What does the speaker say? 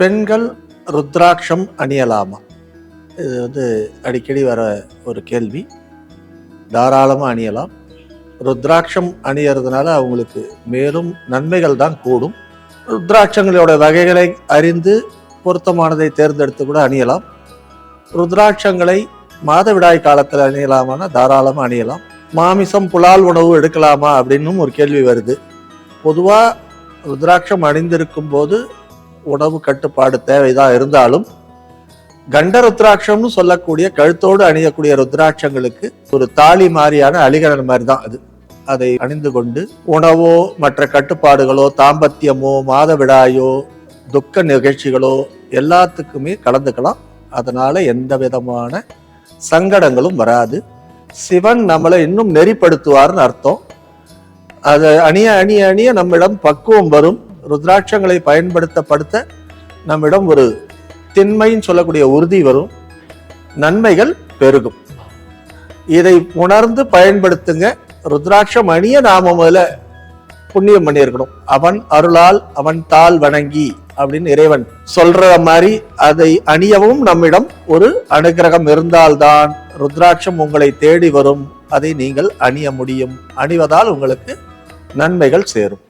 பெண்கள் ருத்ராட்சம் அணியலாமா? இது வந்து அடிக்கடி வர ஒரு கேள்வி. தாராளமாக அணியலாம். ருத்ராட்சம் அணியறதுனால அவங்களுக்கு மேலும் நன்மைகள் தான் கூடும். ருத்ராட்சங்களோட வகைகளை அறிந்து பொருத்தமானதை தேர்ந்தெடுத்து கூட அணியலாம். ருத்ராட்சங்களை மாதவிடாய் காலத்தில் அணியலாமான்னா தாராளமாக அணியலாம். மாமிசம் புலால் உணவு எடுக்கலாமா அப்படின்னும் ஒரு கேள்வி வருது. பொதுவாக ருத்ராட்சம் அணிந்திருக்கும் போது உணவு கட்டுப்பாடு தேவைதான் இருந்தாலும் கண்ட ருத்ராட்சம்னு சொல்லக்கூடிய கழுத்தோடு அணியக்கூடிய ருத்ராட்சங்களுக்கு ஒரு தாலி மாதிரியான அலிகரன் மாதிரி தான் அது. அதை அணிந்து கொண்டு உணவோ மற்ற கட்டுப்பாடுகளோ தாம்பத்தியமோ மாதவிடாயோ துக்க நிகழ்ச்சிகளோ எல்லாத்துக்குமே கலந்துக்கலாம். அதனால எந்த விதமான சங்கடங்களும் வராது. சிவன் நம்மளை இன்னும் நெறிப்படுத்துவார்னு அர்த்தம். அதை அணிய அணிய அணிய நம்மிடம் பக்குவம் வரும். ருத்ராட்சங்களை பயன்படுத்தப்படுத்த நம்மிடம் ஒரு திண்மைன்னு சொல்லக்கூடிய உறுதி வரும். நன்மைகள் பெருகும். இதை உணர்ந்து பயன்படுத்துங்க. ருத்ராட்சம் அணிய நாம முதல்ல புண்ணியம் பண்ணியிருக்கணும். அவன் அருளால் அவன் தாள் வணங்கி அப்படின்னு இறைவன் சொல்ற மாதிரி அதை அணியவும் நம்மிடம் ஒரு அனுகிரகம் இருந்தால்தான் ருத்ராட்சம் உங்களை தேடி வரும். அதை நீங்கள் அணிய முடியும். அணிவதால் உங்களுக்கு நன்மைகள் சேரும்.